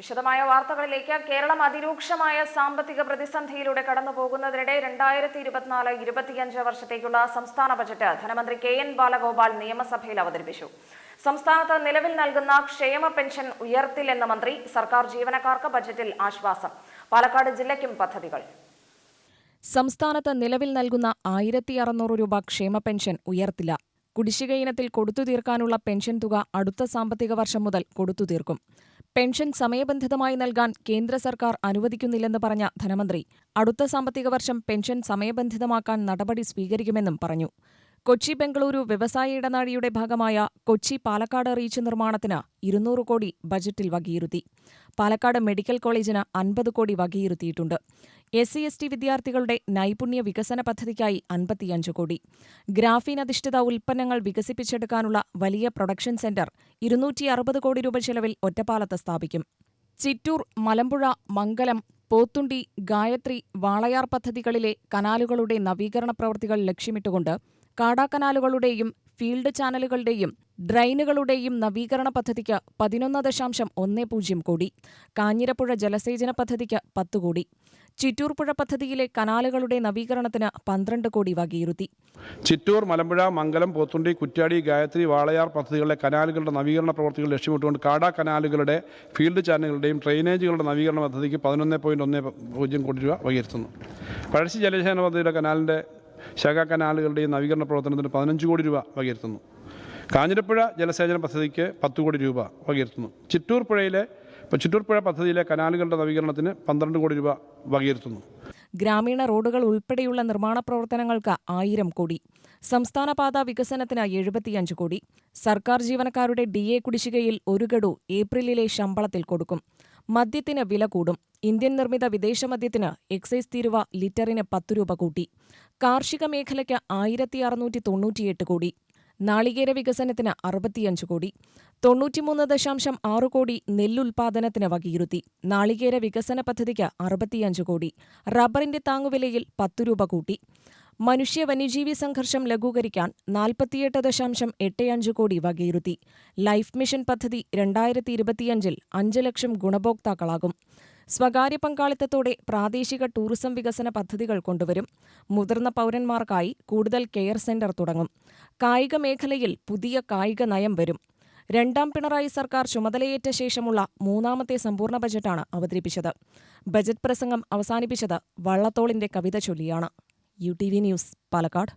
വിശദമായ വാർത്തകളിലേക്ക് കേരളം അതിരൂക്ഷമായ സാമ്പത്തിക പ്രതിസന്ധിയിലൂടെ കടന്നു പോകുന്നതിനിടെ രണ്ടായിരത്തി ഇരുപത്തിനാല് ഇരുപത്തിയഞ്ച് വർഷത്തേക്കുള്ള സംസ്ഥാന ബജറ്റ് ധനമന്ത്രി കെ എൻ ബാലഗോപാൽ നിയമസഭയിൽ അവതരിപ്പിച്ചു. സംസ്ഥാനത്ത് നിലവിൽ നൽകുന്ന ക്ഷേമ പെൻഷൻ ഉയർത്തില്ലെന്ന മന്ത്രി സർക്കാർ ജീവനക്കാർക്ക് ബജറ്റിൽ ആശ്വാസം. പാലക്കാട് ജില്ലയ്ക്കും പദ്ധതികൾ. സംസ്ഥാനത്ത് നിലവിൽ നൽകുന്ന ആയിരത്തി അറുന്നൂറ് രൂപ ക്ഷേമ പെൻഷൻ ഉയർത്തില്ല. കുടിശ്ശിക ഇനത്തിൽ കൊടുത്തു തീർക്കാനുള്ള പെൻഷൻ തുക അടുത്ത സാമ്പത്തിക വർഷം മുതൽ കൊടുത്തു തീർക്കും. പെൻഷൻ സമയബന്ധിതമായി നൽകാൻ കേന്ദ്ര സർക്കാർ അനുവദിക്കുന്നില്ലെന്ന് പറഞ്ഞ ധനമന്ത്രി അടുത്ത സാമ്പത്തിക വർഷം പെൻഷൻ സമയബന്ധിതമാക്കാൻ നടപടി സ്വീകരിക്കുമെന്നും പറഞ്ഞു. കൊച്ചി ബംഗളൂരു വ്യവസായ ഇടനാഴിയുടെ ഭാഗമായ കൊച്ചി പാലക്കാട് റീച്ച് നിർമ്മാണത്തിന് ഇരുന്നൂറ് കോടി ബജറ്റിൽ വകയിരുത്തി. പാലക്കാട് മെഡിക്കൽ കോളേജിന് അൻപത് കോടി വകയിരുത്തിയിട്ടുണ്ട്. എസ് സി എസ് ടി വിദ്യാർത്ഥികളുടെ നൈപുണ്യ വികസന പദ്ധതിക്കായി അൻപത്തിയഞ്ച് കോടി. ഗ്രാഫീൻ അധിഷ്ഠിത ഉൽപ്പന്നങ്ങൾ വികസിപ്പിച്ചെടുക്കാനുള്ള വലിയ പ്രൊഡക്ഷൻ സെന്റർ ഇരുന്നൂറ്റി അറുപത് കോടി രൂപ ചെലവിൽ ഒറ്റപ്പാലത്ത് സ്ഥാപിക്കും. ചിറ്റൂർ മലമ്പുഴ മംഗലം പോത്തുണ്ടി ഗായത്രി വാളയാർ പദ്ധതികളിലെ കനാലുകളുടെ നവീകരണ പ്രവൃത്തികൾ ലക്ഷ്യമിട്ടുകൊണ്ട് കാടാക്കനാലുകളുടെയും ഫീൽഡ് ചാനലുകളുടെയും ഡ്രൈനുകളുടെയും നവീകരണ പദ്ധതിക്ക് പതിനൊന്ന് ദശാംശം ഒന്ന് പൂജ്യം കോടി കാഞ്ഞിരപ്പുഴ ജലസേചന പദ്ധതിക്ക് പത്ത് കോടി ചിറ്റൂർ പുഴ പദ്ധതിയിലെ കനാലുകളുടെ നവീകരണത്തിന് പന്ത്രണ്ട് കോടി വകയിരുത്തി. ചിറ്റൂർ മലമ്പുഴ മംഗലം പോത്തുണ്ടി കുറ്റ്യാടി ഗായത്രി വാളയാർ പദ്ധതികളിലെ കനാലുകളുടെ നവീകരണ പ്രവർത്തികൾ ലക്ഷ്യമിട്ടുകൊണ്ട് കാടാ കനാലുകളുടെ ഫീൽഡ് ചാനലുകളുടെയും ഡ്രെയിനേജുകളുടെ നവീകരണ പദ്ധതിക്ക് പതിനൊന്ന് പോയിന്റ് ഒന്ന് പൂജ്യം കോടി രൂപ വകയിരുത്തുന്നു. പഴശ്ശി ജലസേചന പദ്ധതിയുടെ കനാലിന്റെ ശാഖാ കനാലുകളുടെയും നവീകരണ പ്രവർത്തനത്തിന് പതിനഞ്ച് കോടി രൂപ വകയിരുത്തുന്നു. കാഞ്ഞിരപ്പുഴ ജലസേചന പദ്ധതിക്ക് പത്ത് കോടി രൂപ വകയിരുത്തുന്നു. ചിറ്റൂർ പുഴയിലെ ചിറ്റൂർ പുഴ പദ്ധതിയിലെ കനാലുകളുടെ നവീകരണത്തിന് പന്ത്രണ്ട് കോടി രൂപ വകയിരുത്തുന്നു. ഗ്രാമീണ റോഡുകൾ ഉൾപ്പെടെയുള്ള നിർമ്മാണ പ്രവർത്തനങ്ങൾക്ക് ആയിരം കോടി. സംസ്ഥാന പാത വികസനത്തിന് എഴുപത്തിയഞ്ച് കോടി. സർക്കാർ ജീവനക്കാരുടെ ഡി എ കുടിശ്ശികയിൽ ഒരു ഗഡു ഏപ്രിലിലെ ശമ്പളത്തിൽ കൊടുക്കും. മദ്യത്തിന് വില കൂടും. ഇന്ത്യൻ നിർമ്മിത വിദേശ മദ്യത്തിന് എക്സൈസ് തീരുവ ലിറ്ററിന് പത്ത് രൂപ കൂട്ടി. കാർഷിക മേഖലയ്ക്ക് ആയിരത്തി അറുന്നൂറ്റി തൊണ്ണൂറ്റിയെട്ട് കോടി. നാളികേര വികസനത്തിന് അറുപത്തിയഞ്ച് കോടി തൊണ്ണൂറ്റിമൂന്ന് ദശാംശം ആറ് കോടി നെല്ലുൽപാദനത്തിന് വകയിരുത്തി. നാളികേര വികസന പദ്ധതിക്ക് അറുപത്തിയഞ്ച് കോടി റബ്ബറിന്റെ താങ്ങുവിലയിൽ പത്ത് രൂപ കൂട്ടി. മനുഷ്യ വന്യജീവി സംഘർഷം ലഘൂകരിക്കാൻ നാൽപ്പത്തിയെട്ട് ദശാംശം എട്ട് അഞ്ച് കോടി വകയിരുത്തി. ലൈഫ് മിഷൻ പദ്ധതി രണ്ടായിരത്തി ഇരുപത്തിയഞ്ചിൽ അഞ്ച് ലക്ഷം ഗുണഭോക്താക്കളാകും. സ്വകാര്യ പങ്കാളിത്തത്തോടെ പ്രാദേശിക ടൂറിസം വികസന പദ്ധതികൾ കൊണ്ടുവരും. മുതിർന്ന പൗരന്മാർക്കായി കൂടുതൽ കെയർ സെന്റർ തുടങ്ങും. കായിക മേഖലയിൽ പുതിയ കായിക നയം വരും. രണ്ടാം പിണറായി സർക്കാർ ചുമതലയേറ്റ ശേഷമുള്ള മൂന്നാമത്തെ സമ്പൂർണ ബജറ്റാണ് അവതരിപ്പിച്ചത്. ബജറ്റ് പ്രസംഗം അവസാനിപ്പിച്ചത് വള്ളത്തോളിന്റെ കവിത ചൊല്ലിയാണ്. U T V news Palakkad.